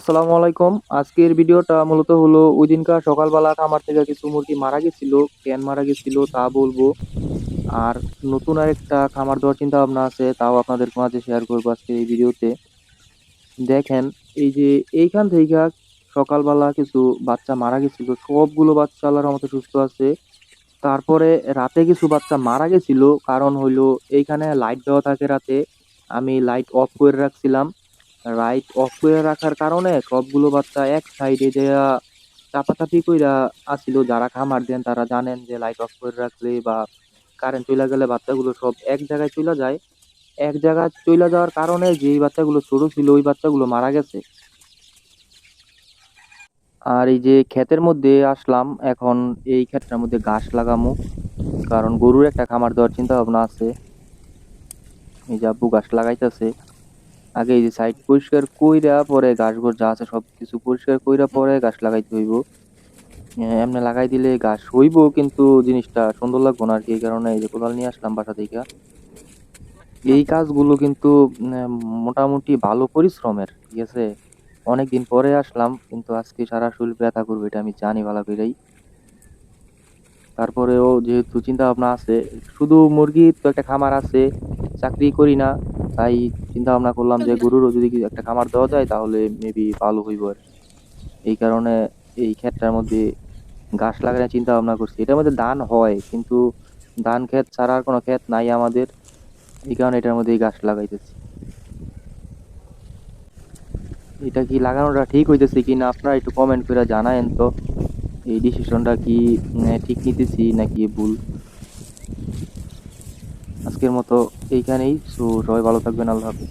আসসালামু আলাইকুম। আজকের ভিডিওটা মূলত হলো ওই দিনকার সকালবেলা খামার থেকে কিছু মুরগি মারা গেছিল, কেন মারা গেছিল তা বলব। আর নতুন আরেকটা খামার দেওয়ার চিন্তা ভাবনা আছে, তাও আপনাদের মাঝে শেয়ার করব আজকে এই ভিডিওতে। দেখেন, এই যে এইখান থেকে সকালবেলা কিছু বাচ্চা মারা গেছিল, সবগুলো বাচ্চা আল্লাহর রহমতে সুস্থ আছে। তারপরে রাতে কিছু বাচ্চা মারা গেছিল, কারণ হইল এইখানে লাইট দেওয়া থাকে রাতে। আমি লাইট অফ করে রাখছিলাম। লাইট অফ করে রাখার কারণে সবগুলো বাচ্চা এক সাইডে দেয়া চাপাচাপি কইরা আসিল। যারা খামার দেন তারা জানেন যে লাইট অফ করে রাখলে বা কারেন্ট চলে গেলে বাচ্চাগুলো সব এক জায়গায় চলে যায়। এক জায়গায় চলে যাওয়ার কারণে যেই বাচ্চাগুলো ছোট ছিল ওই বাচ্চাগুলো মারা গেছে। আর এই যে ক্ষেতের মধ্যে আসলাম, এখন এই ক্ষেতটার মধ্যে ঘাস লাগামু। কারণ গরুর একটা খামার দেওয়ার চিন্তা ভাবনা আছে। এই যে আব্বু ঘাস লাগাইতেছে। আগে এই যে সাইড পরিষ্কার কইরা পরে ঘাস ঘর যা আছে সব কিছু পরিষ্কার কইরা পরে গাছ লাগাইতে হইব। এমনি লাগাই দিলে গাছ হইব, কিন্তু জিনিসটা সুন্দর লাগবো না আর কি, এই কারণে এই যে কোদাল নিয়ে আসলাম বাসা থেকে। এই কাজগুলো কিন্তু মোটামুটি ভালো পরিশ্রমের, ঠিক আছে? অনেকদিন পরে আসলাম, কিন্তু আজকে সারা শরীর ব্যথা করবে এটা আমি জানি ভালো করেই তারপরেও যেহেতু চিন্তা ভাবনা আছে, শুধু মুরগির তো একটা খামার আছে, চাকরি করি না তাই চিন্তা ভাবনা করলাম যে গরুরও যদি একটা খামার দেওয়া যায় তাহলে মেবি ভালো হইব আর কি। এই কারণে এই ক্ষেতটার মধ্যে ঘাস লাগানোর চিন্তা ভাবনা করছি। এটার মধ্যে ধান হয় কিন্তু ধান ক্ষেত ছাড়া আর কোনো ক্ষেত নাই আমাদের। এই কারণে এটার মধ্যে এই গাছ লাগাইতেছি। এটা কি লাগানোটা ঠিক হইতেছে কি না আপনারা একটু কমেন্ট করে জানায়েন তো। এই ডিসিশনটা কি উম, ঠিক নিতেছি নাকি ভুল? আজকের মতো এইখানেই। সো সবাই ভালো থাকবেন আল্লাহ হাফিজ।